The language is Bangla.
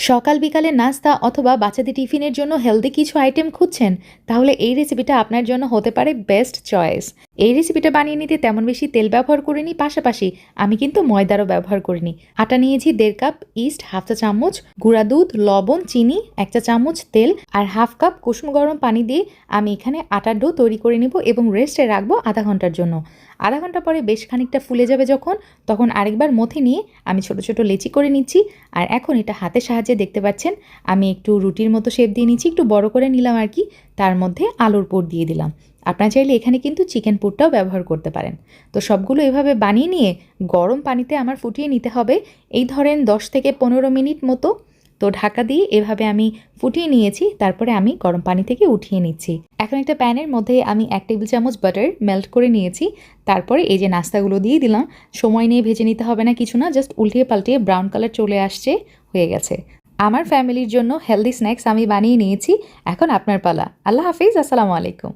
সকাল বিকালে নাস্তা অথবা বাচ্চাদের টিফিনের জন্য হেলদি কিছু আইটেম খুঁজছেন, তাহলে এই রেসিপিটা আপনার জন্য হতে পারে বেস্ট চয়েস এই রেসিপিটা বানিয়ে নিতে তেমন বেশি তেল ব্যবহার করিনি, পাশাপাশি আমি কিন্তু ময়দারও ব্যবহার করিনি। আটা নিয়েছি দেড় কাপ ইস্ট হাফ চা চামচ, গুঁড়া দুধ, লবণ, চিনি, এক চা চামচ তেল আর হাফ কাপ কুসুম গরম পানি দিয়ে আমি এখানে আটার ডো তৈরি করে নেব এবং রেস্টে রাখব আধা ঘণ্টার জন্য। আধা ঘণ্টা পরে বেশ খানিকটা ফুলে যাবে যখন, তখন আরেকবার মথে নিয়ে আমি ছোট ছোট লেচি করে নিচ্ছি আর এখন এটা হাতের সাহায্যে দেখতে পাচ্ছেন, আমি একটু রুটির মতো শেপ দিয়ে নিচ্ছি, একটু বড় করে নিলাম আর কি, তার মধ্যে আলুর পুর দিয়ে দিলাম। আপনারা চাইলে এখানে কিন্তু চিকেন পুরটাও ব্যবহার করতে পারেন। তো সবগুলো এভাবে বানিয়ে নিয়ে গরম পানিতে আমার ফুটিয়ে নিতে হবে। এই ধরেন দশ থেকে পনেরো মিনিট মতো। তো ঢাকা দিয়ে এভাবে আমি ফুটিয়ে নিয়েছি, তারপরে আমি গরম পানি থেকে উঠিয়ে নিচ্ছি। এখন একটা প্যানের মধ্যে আমি এক টেবিল চামচ বাটার মেল্ট করে নিয়েছি। তারপরে এই যে নাস্তাগুলো দিয়ে দিলাম, সময় নিয়ে ভেজে নিতে হবে না কিছু না জাস্ট উল্টিয়ে পাল্টিয়ে ব্রাউন কালার চলে আসছে, হয়ে গেছে। আমার ফ্যামিলির জন্য হেলদি স্ন্যাক্স আমি বানিয়ে নিয়েছি, এখন আপনার পালা। আল্লাহ হাফিজ, আসসালামু আলাইকুম।